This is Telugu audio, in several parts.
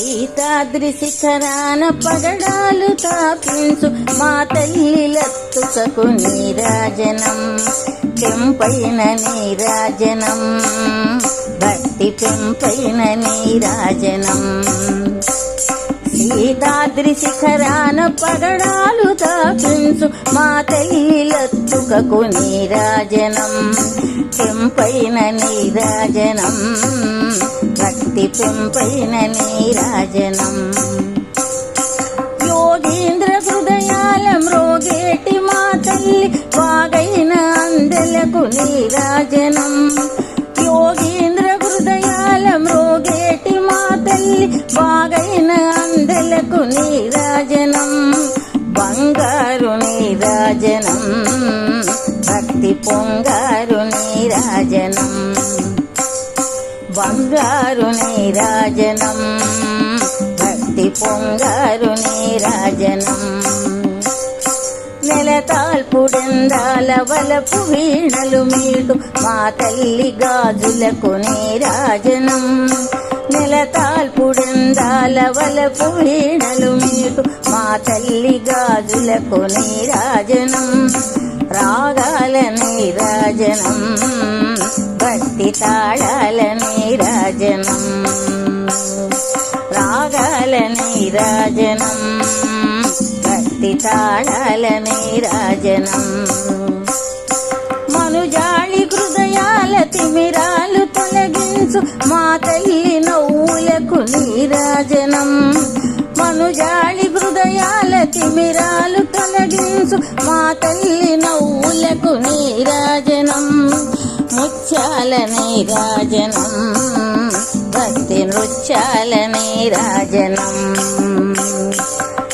సీతాద్రిశిఖరాన పగడాలు తాపించు మా తల్లి తల్లిలత్తుకకు నీరాజనం పెంపైన నీరాజనం భక్తి పెంపైన నీరాజనం సీతాద్రి శిఖరాన పగడాలు తాపించు మా తల్లిలత్తుకకు నీరాజనం పెంపైన నీరాజనం భక్తి పెంపైన నీరాజనం యోగేంద్ర హృదయాల మ్రోగేటి మా తల్లి వాగైన అందలకు నీరాజనం యోగేంద్ర హృదయాల మ్రోగేటి మా తల్లి వాగైన అందలకు నీరాజనం బంగారు నీరాజనం భక్తి పొంగారు బంగారు నీరాజనం భక్తి పొంగారు నీరాజనం నెలతాల్పుడెందాల వలపు వీణలు మీడు మా తల్లి గాజులకు నీరాజనం నెలతాల్పుడెందాల వలపు వీణలు మీడు మా తల్లి గాజులకు నీరాజనం రాగాల నీరాజనం భక్తి తాళాల నీరాజనం. రాగాల నీరాజనం. భక్తి తాళాల నీరాజనం. మనుజాళి హృదయాల తిమిరాలు తొలగించు మా తల్లి నవ్వులకు నీరాజనం. మనుజాళి హృదయాల తిమిరాలు తొలగించు మా తల్లి నవ్వులకు నీరాజనం. ముత్యాల నీరాజనం భక్తి నృత్యాల నీరాజనం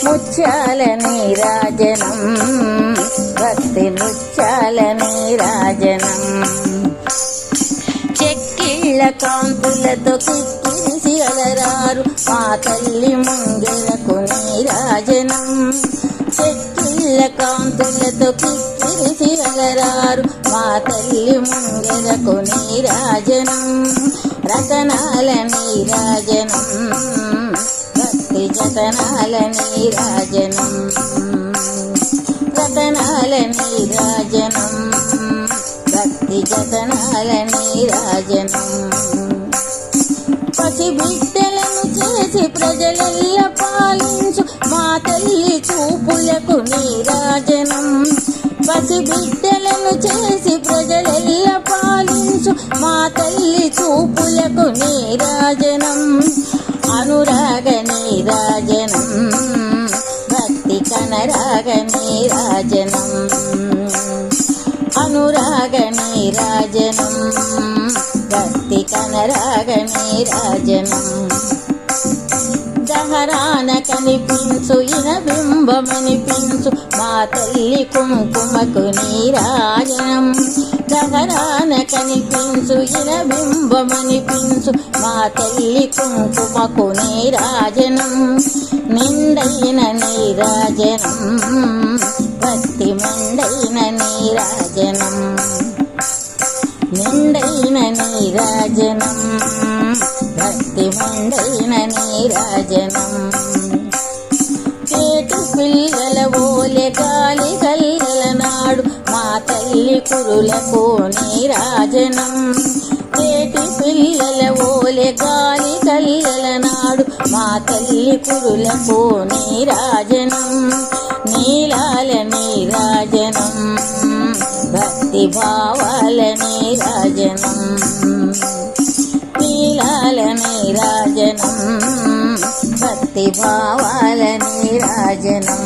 ముత్యాల నీరాజనం భక్తి నృత్యాల నీరాజనం చెక్కిళ్ళ కాంతులతో కిక్కిరిసి అలరారు మా తల్లి ముంగెలకు నీరాజనం చెక్కిళ్ళ కాంతులతో కిక్కిరిసి అలరారు. మా తల్లి ముంగెదకు నీరాజనం రతనాల నీరాజనం భక్తి జతనాల నీరాజనం రతనాల నీరాజనం భక్తి జతనాల నీరాజనం పసి బిడ్డలను చేసి ప్రజలెల్ల పాలించు. మా తల్లి చూపులకు నీరాజనం. పసి బిడ్డలను చేసి ప్రజలెల్ల పాలించు. మా తల్లి చూపులకు నీరాజనం. అనురాగ నీరాజనం. భక్తి కనరాగ నీరాజనం. కనరాగమే కనరాగ దహరాన కనిపించు ఇన బింబమనిపించు మా తల్లి కుంకుమకు నీరాజనం. దహరాన కనిపించు ఇన బింబమనిపించు మా తల్లి కుంకుమకు నీరాజనం. నిండైన నీరాజనం. నీరాజనం భక్తి మెండైన నీరాజనం. చేటు పిల్లల ఓలె గాలి కల్లల నాడు మా తల్లి కురులకు నీరాజనం. చేటి పిల్లల ఓలె గాలి కల్లల నాడు మా తల్లి కురులకు నీరాజనం. నీలాల నీరాజనం భక్తి భావాల నీరాజనం. భక్తి భావాల నీరాజనం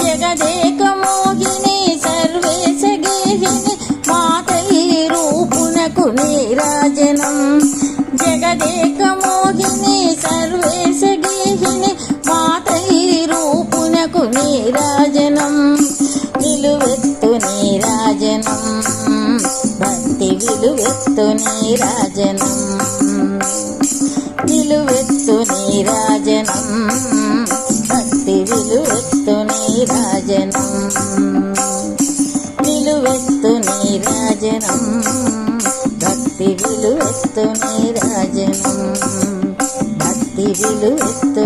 జగదేక మోహిని సర్వేశ గేహిని మా తల్లి రూపునకు నీరాజనం జగదేక మోహిని సర్వేశ గేహిని మా తల్లి రూపునకు నీరాజనం నిలువెత్తు నీరాజనం భక్తి విలువెత్తు నీరాజనం నిలువెత్తు నీరాజనం భక్తి విలువెత్తు నీరాజనం నిలువెత్తు నీరాజనం భక్తి విలువెత్తు నీరాజనం విలువెత్తు నీరాజనం భక్తి విలువెత్తు